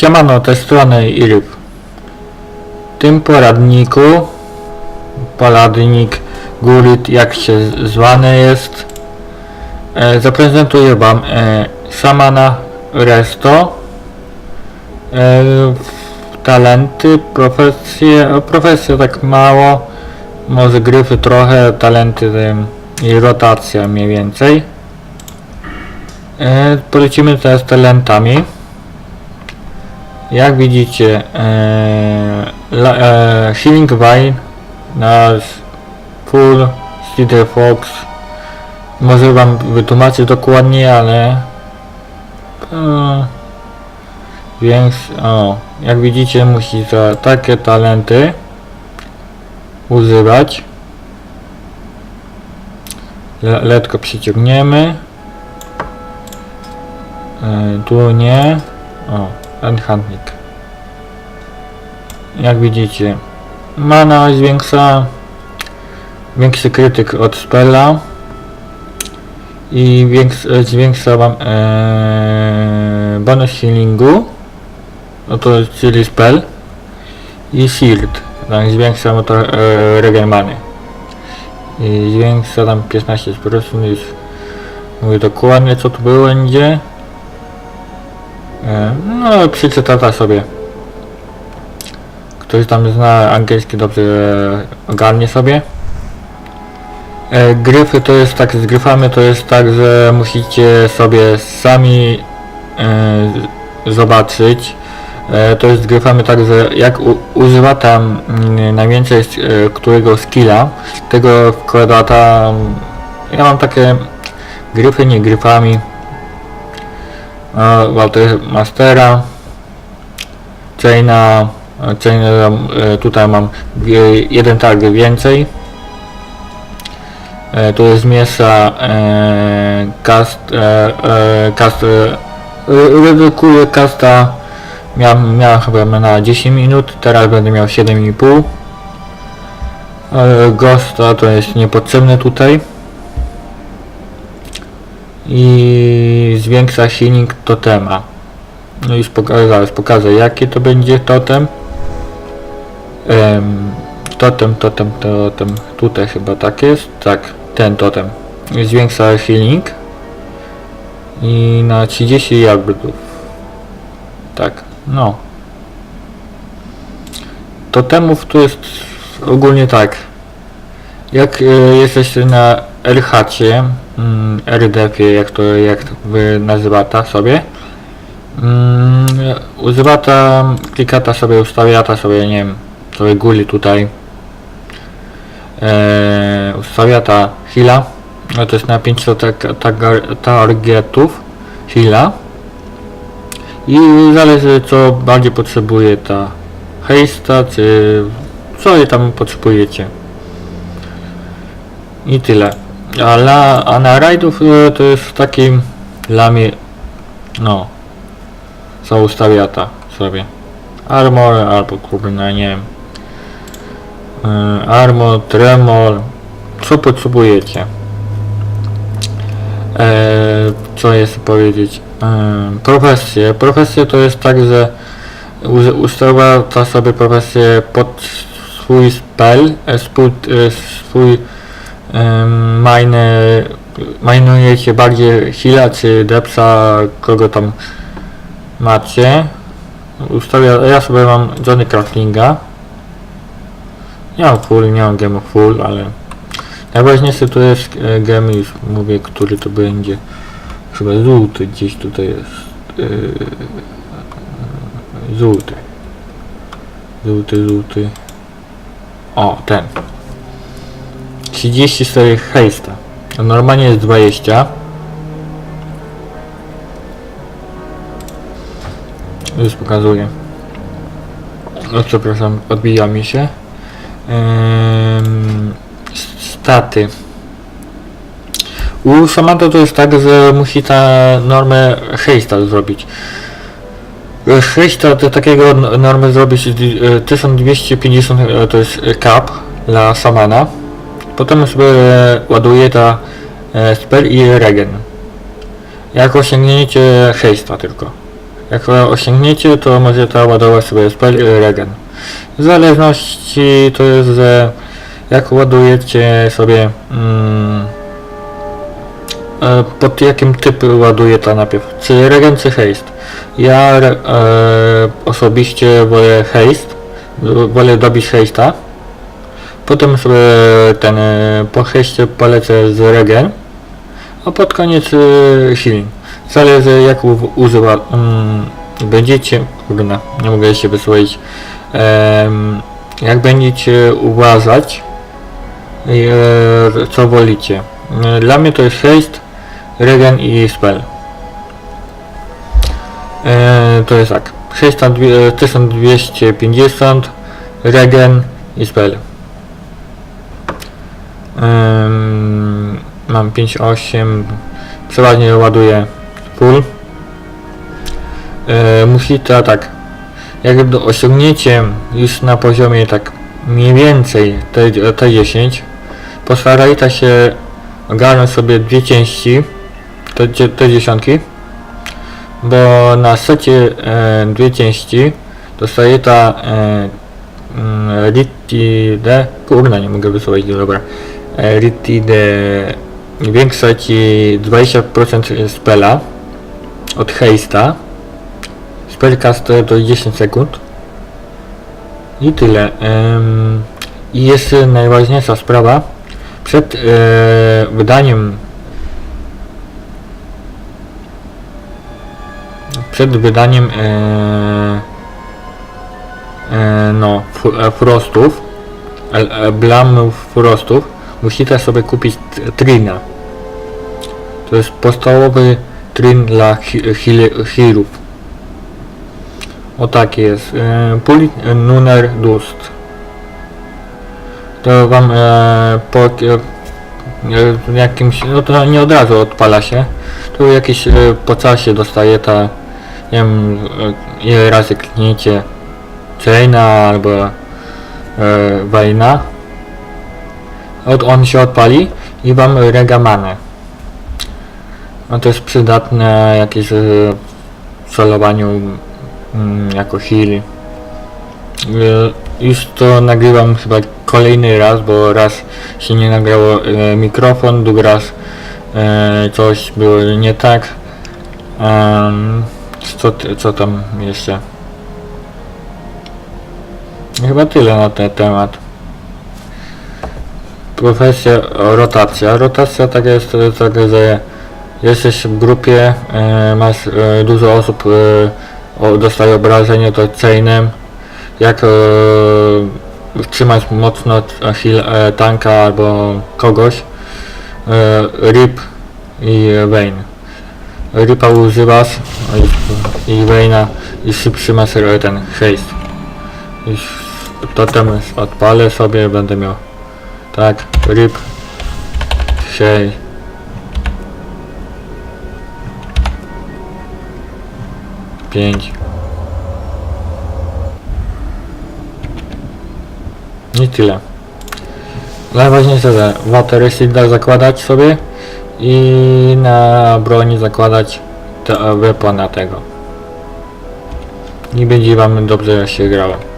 Siemano, tej strony Iryb. W tym poradniku, poradnik Gurit, jak się zwany jest, e, zaprezentuję Wam e, Samana Resto, e, talenty, profesje, profesje tak mało, może gryfy trochę, talenty i rotacja mniej więcej. E, polecimy teraz talentami. Jak widzicie, e, e, Healing Vine nasz Full City Fox może wam wytłumaczyć dokładnie, ale e, więc o, jak widzicie musi za takie talenty używać. Le, letko przyciągniemy. E, tu nie. O, enchantnik jak widzicie mana zwiększa większy krytyk od spella i więks, zwiększa wam e, bonus healingu no to czyli spell i shield tak, zwiększa mu to e, regen many. I zwiększa tam 15% już mówię dokładnie co tu będzie no przeczytata sobie. Ktoś tam zna angielski dobrze e, ogarnie sobie. E, gryfy to jest tak z gryfami to jest tak że musicie sobie sami e, zobaczyć. E, to jest z gryfami tak że jak używa tam mm, najwięcej e, którego skilla tego wkłada tam ja mam takie gryfy nie gryfami. e, Mastera Chaina Chaina e, tutaj mam jeden target więcej. E, to jest miesza e, cast cast redukuje casta. Miałem, miałem chyba na 10 minut teraz będę miał 7,5 e, Ghosta to jest niepotrzebne tutaj. I zwiększa silnik totema. No już pokażę, zaraz pokażę jaki to będzie totem. Em, totem, totem, totem. Tutaj chyba tak jest. Tak, ten totem. Zwiększa silnik. I na 30 yardów tak, no. Totemów tu jest ogólnie tak. Jak e, jesteście na RH-cie, mm, RDF-ie, jak to jak wy nazywata sobie, mm, używata, klikata sobie, ustawiata sobie, nie wiem, sobie guli tutaj, e, ustawiata heala, no to jest na 500 tak- tagar- targetów heala i zależy co bardziej potrzebuje ta hejsta, czy co je tam potrzebujecie. I tyle. A, la, a na rajdów e, to jest taki dla mnie no co ustawiata sobie. Armor albo kurna nie wiem. E, armor, tremor co potrzebujecie? E, co jest powiedzieć? E, profesje. Profesje to jest tak, że ustawia ta sobie profesję pod swój spell e, swój, e, swój Ym, Majny, majnujecie bardziej Hila czy Depsa, kogo tam macie. Ustawia, ja sobie mam Johnny Craftlinga. Nie mam full, nie mam game full, ale najważniejsze to jest e, już mówię, który to będzie. Chyba żółty gdzieś tutaj jest. Yy, żółty. Żółty, żółty. O, ten. 34 hejsta. A normalnie jest 20. Już pokazuję. No przepraszam, odbija mi się. Ym, staty. U Samantha to jest tak, że musi ta normę hejsta zrobić. E, Hejsta to takiego n- normę zrobić e, 1250 e, to jest e, cap dla Samana. Potem sobie ładuje ta e, spell i regen. Jak osiągniecie hejsta tylko. Jak osiągniecie, to możecie ładować sobie spell i regen. W zależności to jest, że jak ładujecie sobie mm, e, pod jakim typ ładuje ta najpierw, czy regen czy haste. Ja e, osobiście wolę haste, wolę dobić haste'a. Potem sobie ten e, po haście polecę z regen, a pod koniec e, healing. Zależy jak używa, mm, będziecie, kurna, nie mogę się wysłowić, Em, jak będziecie uważać, e, co wolicie. Dla mnie to jest haste, regen i spell. E, to jest tak. 600, dwie- 1250, regen i spell. Mam 5.8, przeważnie ładuję full. E, musicie tak, jak do osiągniecie już na poziomie tak mniej więcej T, T10, postarajcie się ogarnąć sobie dwie części, te, dzie- te dziesiątki, bo na secie e, dwie części dostaje ta e, mm, Ritide, kurna nie mogę wysłowić, dobra, Ritide większa ci 20% spela od Heista, Spellcaster to 10 sekund. I tyle. I jeszcze najważniejsza sprawa. Przed e, wydaniem przed wydaniem e, e, no frostów blamów frostów musicie sobie kupić trina to jest podstawowy trin dla healów o tak jest. E, Pulit Nuner Dust. To wam e, po e, e, jakimś, no to nie od razu odpala się. To jakieś e, po czasie dostaje ta, nie wiem e, ile razy klikniecie Chaina albo e. Od, on się odpali i wam rega manę. No to jest przydatne jakieś e, w celowaniu mm, jako heal. E, Już to nagrywam chyba kolejny raz, bo raz się nie nagrało e, mikrofon, drugi raz coś było nie tak. Co, co tam jeszcze? Chyba tyle na ten temat. Profesja, o, rotacja. Rotacja tak jest, e, tak, że jesteś w grupie, e, masz e, dużo osób e, dostaje obrażenie to chainem. Jak e, trzymać mocno e, tanka albo kogoś, e, rip i Vayne. Ripa używasz i, Vayna i szybszy masz e, ten haste. I totem odpalę sobie, będę miał tak, rip, hej. Pięć. I tyle. Najważniejsze, że water da zakładać sobie i na broni zakładać weapona tego. I będzie wam dobrze się grało.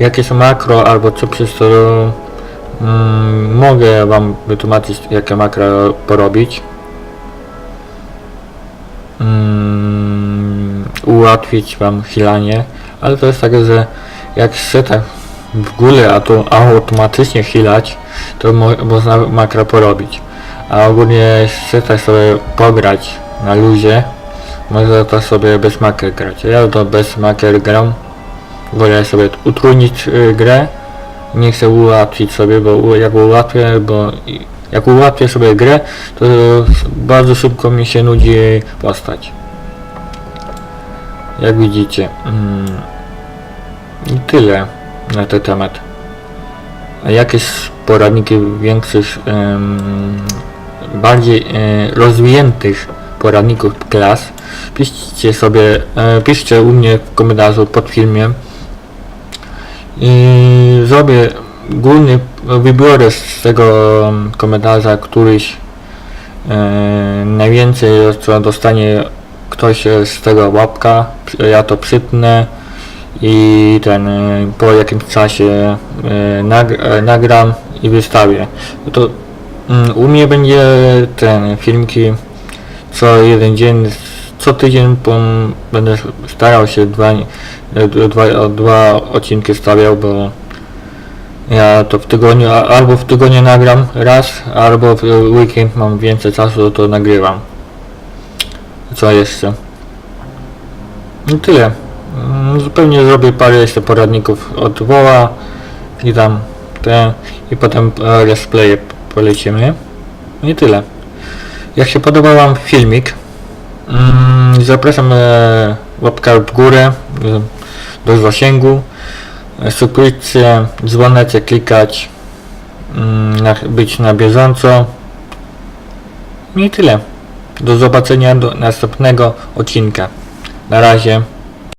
Jakieś makro albo co przez to mm, mogę wam wytłumaczyć jakie makro porobić. Mm, ułatwić wam healanie, ale to jest tak, że jak tak w ogóle a to automatycznie healać, to mo można makro porobić. A ogólnie tak sobie pograć na luzie, można to sobie bez maker grać. Ja to bez maker gram. Wolę sobie utrudnić y, grę. Nie chcę ułatwić sobie, bo jak ułatwię, bo jak ułatwię sobie grę, to bardzo szybko mi się nudzi postać. Jak widzicie. Mm, I tyle na ten temat. A jakieś poradniki większych, bardziej e, rozwiniętych poradników klas, piszcie sobie, e, piszcie u mnie w komentarzu pod filmem i zrobię główny, wybiorę z tego komentarza któryś e, najwięcej co dostanie ktoś z tego łapka, ja to przytnę i ten e, po jakimś czasie e, nag, nagram i wystawię. To mm, u mnie będzie ten filmki co jeden dzień, co tydzień będę starał się dwa, e, dwa, dwa odcinki stawiał, bo ja to w tygodniu, albo w tygodniu nagram raz, albo w weekend mam więcej czasu, to nagrywam. Co jeszcze? I tyle. Mm, Zupełnie zrobię parę jeszcze poradników od Woła i tam te i potem e, let's play polecimy. I tyle. Jak się podobał Wam filmik, zapraszam e, łapkę w górę do zasięgu, subskrypcję, dzwoneczek klikać, mm, być na bieżąco. I tyle. Do zobaczenia do następnego odcinka. Na razie.